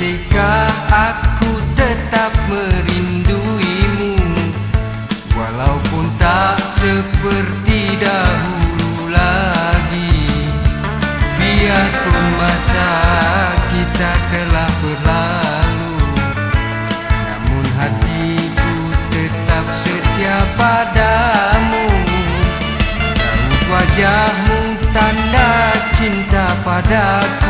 Jika aku tetap merinduimu Walaupun tak seperti dahulu lagi Biarpun masa kita telah berlalu. Namun hatiku tetap setia padamu. Tahu wajahmu tanda cinta padaku.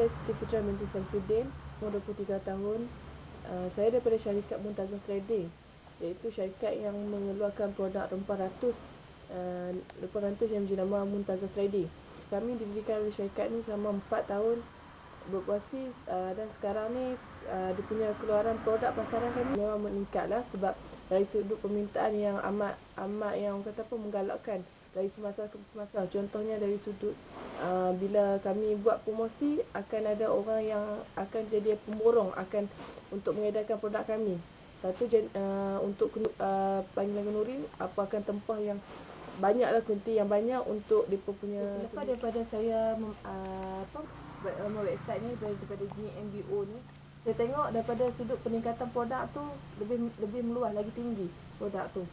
Saya Siti Putra binti Saifuddin, umur 23 tahun. Uh, saya daripada syarikat Muntazah Trading iaitu syarikat yang mengeluarkan produk rempah ratus uh, rempah ratus yang jenama Muntazah Trading. Kami didirikan oleh syarikat ni selama 4 tahun beroperasi uh, dan sekarang ni uh, dia punya keluaran produk pasaran kami memang meningkatlah sebab dari sudut permintaan yang amat amat yang kata apa menggalakkan dari semasa ke semasa. Contohnya dari sudut uh, bila kami buat promosi akan ada orang yang akan jadi pemborong akan untuk mengedarkan produk kami. Satu uh, untuk uh, panggilan kenduri apa akan tempah yang banyaklah kunti yang banyak untuk depa punya lepas daripada saya mem, uh, apa nama website ni daripada GMBO ni saya tengok daripada sudut peningkatan produk tu lebih lebih meluas lagi tinggi produk tu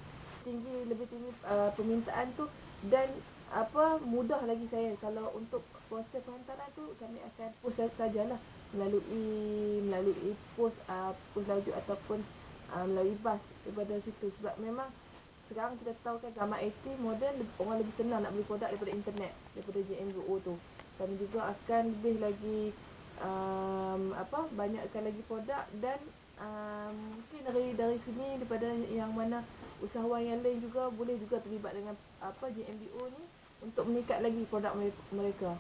tinggi lebih tinggi uh, permintaan tu. Dan apa mudah lagi saya. Kalau untuk proses penghantaran tu kami akan post sajalah melalui melalui post uh, post laju ataupun uh, melalui bas daripada situ. Sebab memang sekarang kita tahu kan zaman IT moden orang lebih senang nak beli produk daripada internet daripada JMGO tu. Kami juga akan lebih lagi um, apa banyakkan lagi produk dan um, mungkin dari dari sini daripada yang mana usahawan yang lain juga boleh juga terlibat dengan apa JMBO ni untuk meningkat lagi produk mereka.